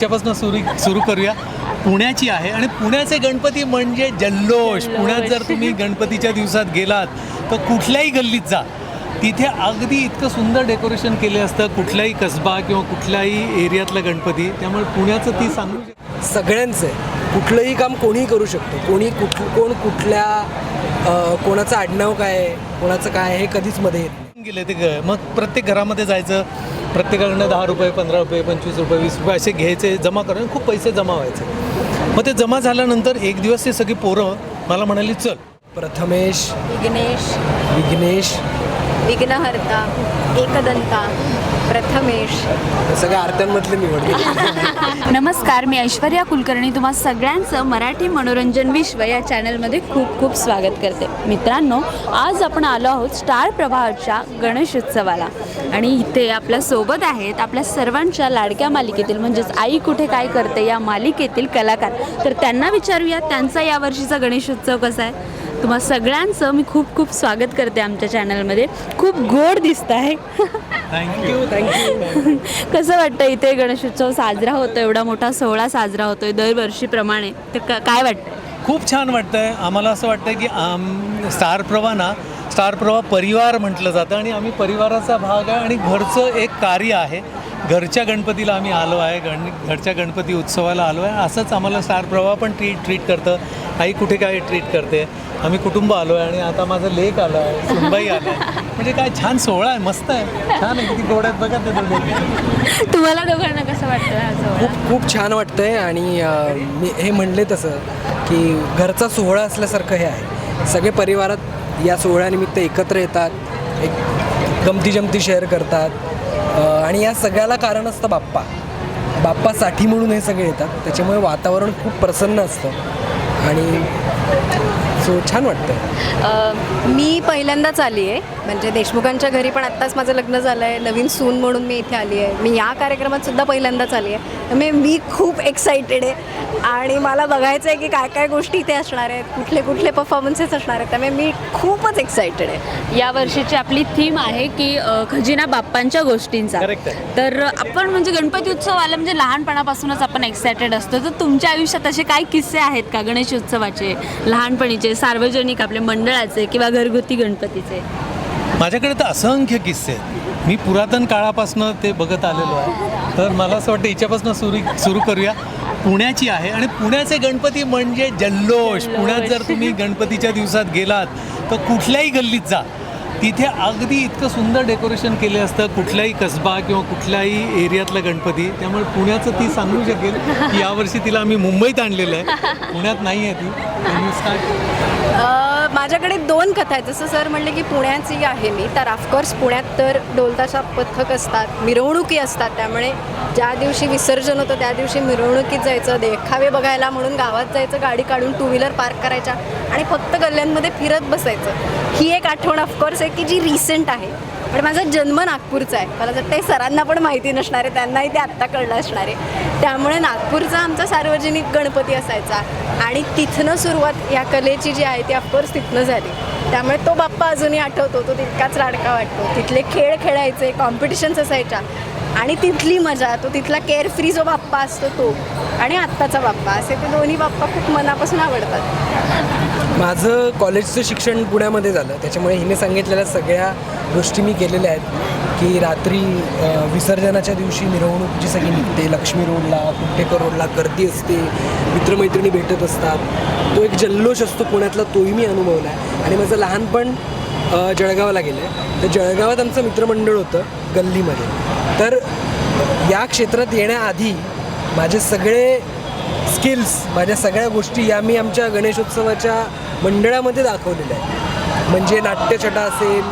त्यापासून सुरू सुरू करूया. पुण्याची आहे आणि पुण्याचे गणपती म्हणजे जल्लोष. पुण्यात जर तुम्ही गणपतीच्या दिवसात गेलात तर कुठल्याही गल्लीत जा. तिथे अगदी इतकं सुंदर डेकोरेशन केले असतं कुठलाही कसबा किंवा कुठल्याही एरियातला गणपती. त्यामुळे पुण्याचं ती सांगू सगळ्यांचं. आहे कुठलंही काम कोणीही करू शकतो. कोणी कुठ कोण कुठल्या कोणाचं आडनाव काय आहे कोणाचं काय आहे हे कधीच मध्ये येत गेले ते ग- मग प्रत्येक घरामध्ये जायचं. प्रत्येकाकडनं दहा रुपये पंधरा रुपये पंचवीस रुपये वीस रुपये असे घ्यायचे जमा करून खूप पैसे जमा व्हायचे. मग ते जमा झाल्यानंतर एक दिवस ते सगळी पोरं मला म्हणाली चल. प्रथमेश. विघ्नेश. विघ्नेश. विघ्नहर्ता. एकदंता. प्रथमेश. सगळ्या आरत्यांमधले निवड. नमस्कार मी ऐश्वर्या कुलकर्णी. तुम्हा सगळ्यांचं मराठी मनोरंजन विश्व या चॅनलमध्ये खूप खूप स्वागत करते. मित्रांनो आज आपण आलो आहोत स्टार प्रवाहाच्या गणेशोत्सवाला आणि इथे आपल्यासोबत आहेत आपल्या सर्वांच्या लाडक्या मालिकेतील म्हणजेच आई कुठे काय करते या मालिकेतील कलाकार. तर त्यांना विचारूया त्यांचा यावर्षीचा गणेशोत्सव कसा आहे? तुम्हा सगळ्यांचं मी खूप खूप स्वागत करते आमच्या चॅनलमध्ये. खूप गोड दिसत आहे. थँक्यू. थँक्यू कसं वाटतं इथे गणेशोत्सव साजरा होतो एवढा मोठा सोहळा साजरा होतोय दरवर्षीप्रमाणे. तर क- काय वाटतं खूप छान वाटतंय. आम्हाला असं वाटतं की आम स्टार ना स्टार परिवार म्हटलं जातं आणि आम्ही परिवाराचा भाग आहे आणि घरचं एक कार्य आहे. घरच्या गणपतीला आम्ही आलो आहे. गण घरच्या गणपती उत्सवाला आलो आहे. असंच आम्हाला स्टार प्रवाह पण ट्रीट ट्रीट करतं. आई कुठे काय ट्रीट करते? आम्ही कुटुंब आलो आहे आणि आता माझं लेक आलं आहे सुनबाई आलं आहे म्हणजे काय छान सोहळा आहे मस्त आहे. छान आहे किती गोड्यात बघा ते दोघे. तुम्हाला दोघांना कसं वाटतं हा सोहळा? खूप खूप छान वाटतंय आणि मी हे म्हणले तसं की घरचा सोहळा असल्यासारखं हे आहे. सगळे परिवारात या सोहळ्यानिमित्त एकत्र येतात एक गमती जमती शेअर करतात आणि या सगळ्याला कारण असतं बाप्पा. बाप्पासाठी म्हणून हे सगळे येतात. त्याच्यामुळे वातावरण खूप प्रसन्न असतं. आणि सो छान वाटतं मी पहिल्यांदाच आली आहे. म्हणजे देशमुखांच्या घरी पण आत्ताच माझं लग्न झालं आहे नवीन सून म्हणून मी इथे आली आहे. मी या कार्यक्रमात सुद्धा पहिल्यांदाच आली आहे. त्यामुळे मी खूप एक्साइटेड आहे. आणि मला बघायचं आहे की काय काय गोष्टी इथे असणार आहेत. कुठले कुठले परफॉर्मन्सेस असणार आहेत. त्यामुळे मी खूपच एक्साइटेड आहे. या वर्षीची आपली थीम आहे की खजिना बाप्पांच्या गोष्टींचा. तर आपण म्हणजे गणपती उत्सव आला म्हणजे लहानपणापासूनच आपण एक्सायटेड असतो. तर तुमच्या आयुष्यात असे काही किस्से आहेत का गणेश उत्सवाचे? लहानपणीचे सार्वजनिक आपले मंडळाचे किंवा घरगुती गणपतीचे. माझ्याकडे तर असंख्य किस्से आहेत. मी पुरातन काळापासून ते बघत आलेलो आहे. तर मला असं वाटतं हिच्यापासून सुरू सुरू करूया. पुण्याची आहे आणि पुण्याचे गणपती म्हणजे जल्लोष. पुण्यात जर तुम्ही गणपतीच्या दिवसात गेलात तर कुठल्याही गल्लीत जा. तिथे अगदी इतकं सुंदर डेकोरेशन केले असतं कुठल्याही कसबा किंवा कुठल्याही एरियातला गणपती. त्यामुळे पुण्याचं ती सांगू शकेल की यावर्षी तिला आम्ही मुंबईत आणलेलं आहे. पुण्यात नाही आहे ती. माझ्याकडे दोन कथा आहेत. जसं सर म्हणले की पुण्याची आहे मी तर ऑफकोर्स पुण्यात तर ढोलताशा पथक असतात मिरवणुकी असतात. त्यामुळे ज्या दिवशी विसर्जन होतं त्या दिवशी मिरवणुकीत जायचं देखावे बघायला म्हणून गावात जायचं गाडी काढून टू व्हीलर पार्क करायच्या आणि फक्त गल्ल्यांमध्ये फिरत बसायचं. ही एक आठवण ऑफकोर्स आहे की जी रिसेंट आहे. पण माझा जन्म नागपूरचा आहे. मला वाटतं ते सरांना पण माहिती नसणार आहे त्यांनाही ते आत्ता कळलं असणार आहे. त्यामुळे नागपूरचा आमचा सार्वजनिक गणपती असायचा आणि तिथनं सुरुवात या कलेची जी आहे ती ऑफकोर्स तिथनं झाली. त्यामुळे तो बाप्पा अजूनही आठवतो तो तितकाच लाडका वाटतो. तिथले खेळ खेळायचे कॉम्पिटिशन्स असायच्या आणि तिथली मजा तो तिथला केअर फ्री जो बाप्पा असतो तो आणि आत्ताचा बाप्पा असे ते दोन्ही बाप्पा खूप मनापासून आवडतात. माझं कॉलेजचं शिक्षण पुण्यामध्ये झालं. त्याच्यामुळे हिने सांगितलेल्या सगळ्या गोष्टी मी केलेल्या आहेत की रात्री विसर्जनाच्या दिवशी मिरवणूक जी सगळी निघते. लक्ष्मी रोडला कुट्टेकर रोडला गर्दी असते. मित्रमैत्रिणी भेटत असतात. तो एक जल्लोष असतो पुण्यातला तोही मी अनुभवला आहे आणि माझं लहानपण जळगावला गेलं आहे तर जळगावात आमचं मित्रमंडळ होतं गल्लीमध्ये. तर या क्षेत्रात येण्याआधी माझे सगळे स्किल्स माझ्या सगळ्या गोष्टी या मी आमच्या गणेशोत्सवाच्या मंडळामध्ये दाखवलेल्या आहेत. म्हणजे नाट्यछटा असेल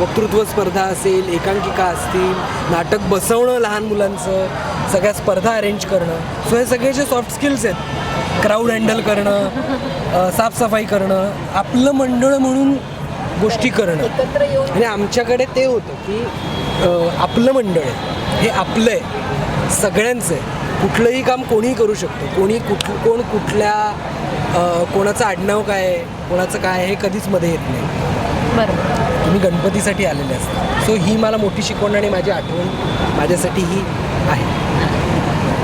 वक्तृत्व स्पर्धा असेल एकांकिका असतील नाटक बसवणं लहान मुलांचं सगळ्या स्पर्धा अरेंज करणं. सो हे सगळे जे सॉफ्ट स्किल्स आहेत क्राऊड हँडल करणं साफसफाई करणं आपलं मंडळ म्हणून गोष्टी करणं. आणि आमच्याकडे ते होतं की आपलं मंडळ आहे. हे आपलं आहे. सगळ्यांचं आहे. कुठलंही काम कोणीही करू शकतो. कोणी कुठ कोण कुठल्या कोणाचं आडनाव काय आहे कोणाचं काय आहे हे कधीच मध्ये येत नाही. बरोबर. तुम्ही गणपतीसाठी आलेले असता. सो ही मला मोठी शिकवण आणि माझी आठवण माझ्यासाठी ही आहे.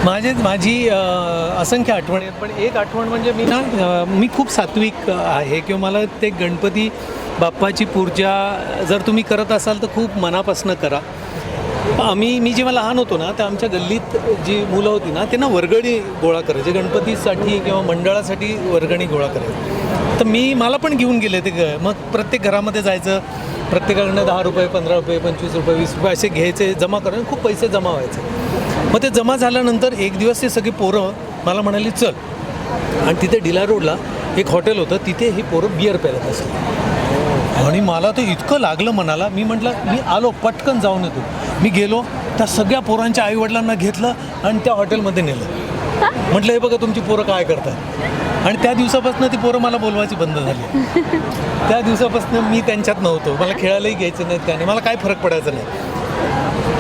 माझे माझी असंख्य आठवणी आहेत. पण एक आठवण म्हणजे मी ना मी खूप सात्विक आहे किंवा मला ते गणपती बाप्पाची पूजा जर तुम्ही करत असाल तर खूप मनापासून करा. आम्ही मी जेव्हा लहान होतो ना तर आमच्या गल्लीत जी मुलं होती ना ते ना वर्गणी गोळा करायचे गणपतीसाठी किंवा मंडळासाठी वर्गणी गोळा करायचे. तर मी मला पण घेऊन गेले ते ग- मग प्रत्येक घरामध्ये जायचं. प्रत्येकाकडनं दहा रुपये पंधरा रुपये पंचवीस रुपये वीस रुपये असे घ्यायचे जमा करून खूप पैसे जमा व्हायचे. मग ते जमा झाल्यानंतर एक दिवस ते सगळी पोरं मला म्हणाली चल. आणि तिथे डिला रोडला एक हॉटेल होतं तिथे ही पोरं बिअर प्यायला असली आणि मला ते इतकं लागलं मनाला. मी म्हटलं मी आलो पटकन जाऊन येतो. मी गेलो त्या सगळ्या पोरांच्या आईवडिलांना घेतलं आणि त्या हॉटेलमध्ये नेलं. म्हटलं हे बघा तुमची पोरं काय करतात? आणि त्या दिवसापासून ती पोरं मला बोलवायची बंद झाली. त्या दिवसापासून मी त्यांच्यात नव्हतो. मला खेळायलाही घ्यायचं नाही? त्याने मला काय फरक पडायचा नाही.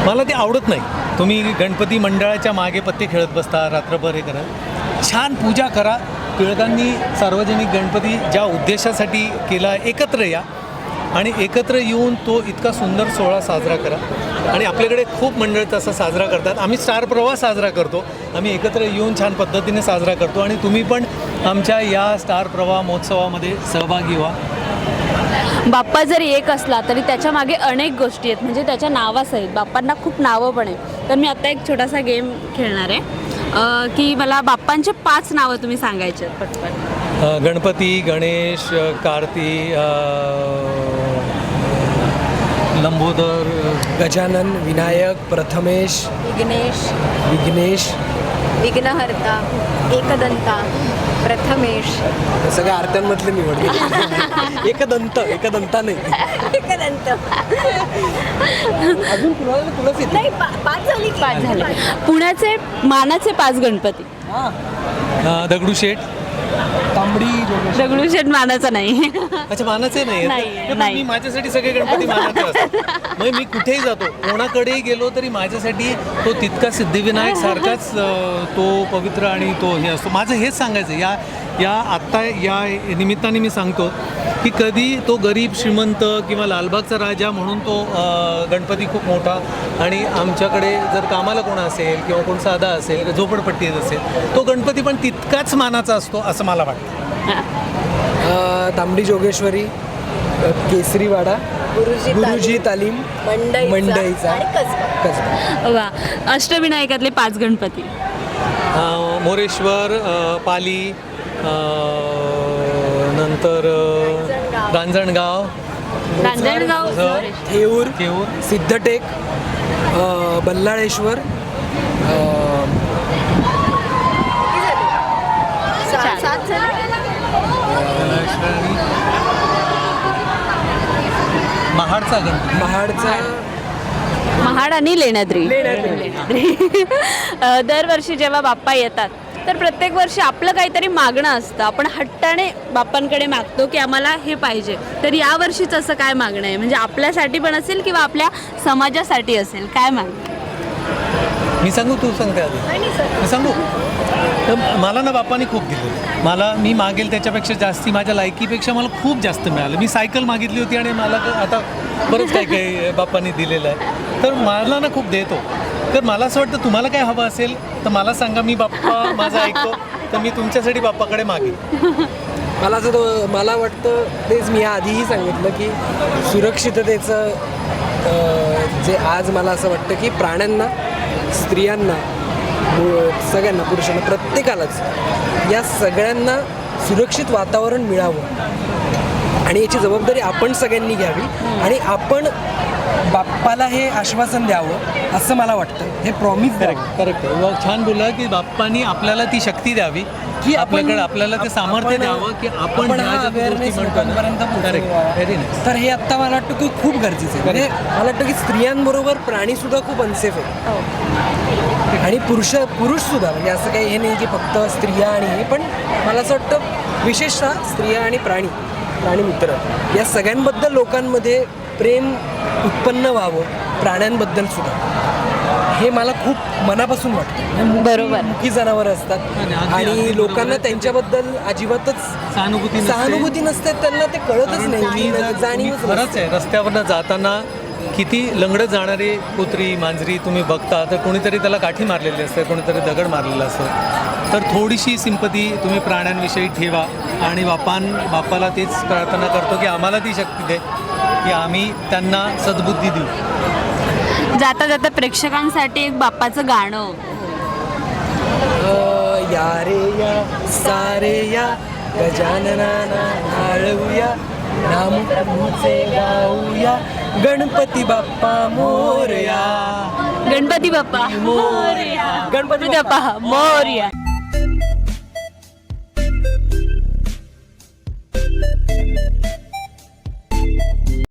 मला ते आवडत नाही. तुम्ही गणपती मंडळाच्या मागे पत्ते खेळत बसता रात्रभर हे करा. छान पूजा करा. टिळकांनी सार्वजनिक गणपती ज्या उद्देशासाठी केला एकत्र या. आणि एकत्र येऊन तो इतका सुंदर सोहळा साजरा करा. आणि आपल्याकडे खूप मंडळ तसा साजरा करतात. आम्ही स्टार प्रवाह साजरा करतो. आम्ही एकत्र येऊन छान पद्धतीने साजरा करतो. आणि तुम्ही पण आमच्या या स्टार प्रवाह महोत्सवामध्ये सहभागी व्हा. बाप्पा जरी एक असला तरी त्याच्यामागे अनेक गोष्टी आहेत. म्हणजे त्याच्या नावासहित. बाप्पांना खूप नावं पण आहेत. तर मी आता एक छोटासा गेम खेळणार आहे. की मला बाप्पांचे पाच नावं तुम्ही सांगायचे पटपट गणपती गणेश कार्ती लंबोदर गजानन विनायक प्रथमेश विघ्नेश विघ्नेश विघ्नहर्ता एकदंता प्रथमेश. सगळ्या आरत्यांमधले निवडले एकदंत एकदंता नाही. एकदंत. अजून कुणाला येते? नाही पा- पाच झाली? पाच झाले. पुण्याचे मानाचे पाच गणपती. दगडूशेठ. तांबडी जोगेश. दगडूशेठ मानाचा नाही अच्छा मानाचे नाही नाही, आहेत. पण नाही. मी माझ्यासाठी सगळे गणपती मानाचे असतात मी कुठेही जातो कोणाकडेही गेलो तरी माझ्यासाठी तो तितका सिद्धिविनायक सारखाच अ, तो पवित्र आणि तो हे असतो माझं हेच सांगायचं या या आत्ता या निमित्ताने मी सांगतो की कधी तो गरीब श्रीमंत किंवा लालबागचा राजा म्हणून तो गणपती खूप मोठा आणि आमच्याकडे जर कामाला कोण असेल किंवा कोण साधा असेल झोपडपट्टीत असेल तो गणपती पण तितकाच मानाचा असतो असं मला वाटतं. अं, तांबडी जोगेश्वरी केसरीवाडा गुरुजी गुरुजी तालीम मंडईचा. वा अष्टविनायकातले पाच गणपती. मोरेश्वर पाली नंतर रांजणगाव रांजणगाव थेऊर केऊर. सिद्धटेक. बल्लाळेश्वर. महाडचा गणपती महाडचा महाड. आणि लेण्याद्री. दरवर्षी जेव्हा बाप्पा येतात तर प्रत्येक वर्षी आपलं काहीतरी मागणं असतं. आपण हट्टाने बाप्पांकडे मागतो की आम्हाला हे पाहिजे. तर यावर्षीच असं काय मागणं आहे? म्हणजे आपल्यासाठी पण असेल किंवा आपल्या समाजासाठी असेल? काय मागणं? मी सांगू? तू सांगते आधी. मी सांगू? तर मला ना बाप्पानी खूप दिलं. मला मी मागेल त्याच्यापेक्षा जास्ती माझ्या लायकीपेक्षा मला खूप जास्त मिळालं. मी सायकल मागितली होती आणि मला आता बरंच काही काही बाप्पानी दिलेलं आहे. तर मला ना खूप देतो. तर मला असं वाटतं तुम्हाला काय हवं असेल तर मला सांगा मी बाप्पा माझं ऐकतो तर मी तुमच्यासाठी बाप्पाकडे मागेन. मला असं तो मला वाटतं तेच मी आधीही सांगितलं की सुरक्षिततेचं जे आज मला असं वाटतं की प्राण्यांना स्त्रियांना सगळ्यांना पुरुषांना प्रत्येकालाच या सगळ्यांना सुरक्षित वातावरण मिळावं. आणि याची जबाबदारी आपण सगळ्यांनी घ्यावी. आणि आपण बाप्पाला हे आश्वासन द्यावं असं मला वाटतं. हे प्रॉमिस करेक्ट करेक्ट व छान बोलला की बाप्पानी आपल्याला ती शक्ती द्यावी. की आपल्याकडे आपल्याला ते सामर्थ्य द्यावं की आपण हा लोकांपर्यंत तर हे आत्ता मला वाटतं की खूप गरजेचं आहे. म्हणजे मला वाटतं की स्त्रियांबरोबर प्राणी सुद्धा खूप अनसेफ आहे. आणि पुरुष पुरुष सुद्धा म्हणजे असं काही हे नाही की फक्त स्त्रिया आणि हे पण मला असं वाटतं विशेषतः स्त्रिया आणि प्राणी प्राणीमित्र या सगळ्यांबद्दल लोकांमध्ये प्रेम उत्पन्न व्हावं प्राण्यांबद्दल सुद्धा. हे मला खूप मनापासून वाटतं. बरोबर. मुकी जनावरं असतात. आणि लोकांना. त्यांच्याबद्दल अजिबातच सहानुभूती नसते. सहानुभूती नसते त्यांना ते कळतच कारण नाही. तुम्ही जर- जाणीवच खरंच आहे रस्त्यावरनं जाताना किती लंगडत जाणारी कुत्री मांजरी तुम्ही बघता तर कोणीतरी त्याला काठी मारलेली असते कोणीतरी दगड मारलेला असतं. तर थोडीशी सिंपती तुम्ही प्राण्यांविषयी ठेवा. आणि बापान बापाला तीच प्रार्थना करतो की आम्हाला ती शक्ती दे. की आम्ही त्यांना सद्बुद्धी देऊ. जाता जाता प्रेक्षकांसाठी एक बाप्पाचं गाणं. अ, या रे या सारे या गजाननाना आळवूया नाम प्रभूचे गाऊया गणपती बाप्पा मोरया. गणपती बाप्पा मोरया. गणपती बाप्पा. मोरया.